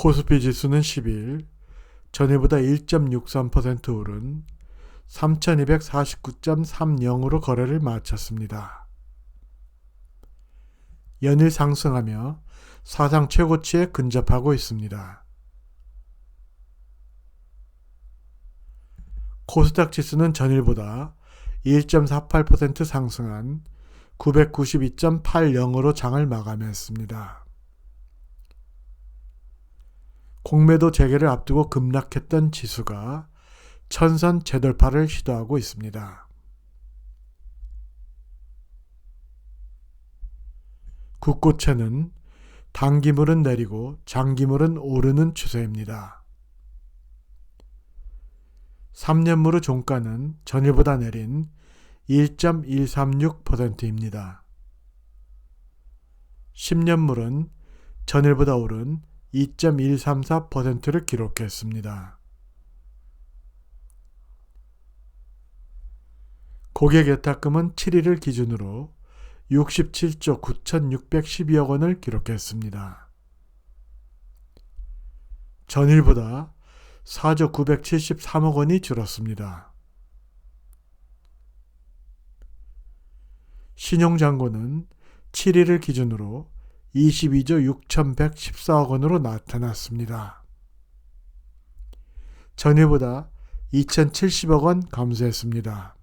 코스피 지수는 10일 전일보다 1.63% 오른 3249.30으로 거래를 마쳤습니다. 연일 상승하며 사상 최고치에 근접하고 있습니다. 코스닥 지수는 전일보다 1.48% 상승한 992.80으로 장을 마감했습니다. 공매도 재개를 앞두고 급락했던 지수가 천선 재돌파를 시도하고 있습니다. 국고채는 단기물은 내리고 장기물은 오르는 추세입니다. 3년물의 종가는 전일보다 내린 1.136%입니다. 10년물은 전일보다 오른 2.134%를 기록했습니다. 고객 예탁금은 7일을 기준으로 67조 9,612억 원을 기록했습니다. 전일보다 4조 973억 원이 줄었습니다. 신용잔고는 7일을 기준으로 22조 6,114억 원으로 나타났습니다. 전일보다 2,070억 원 감소했습니다.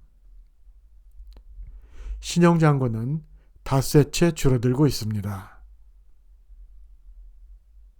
신용잔고는 닷새째 줄어들고 있습니다.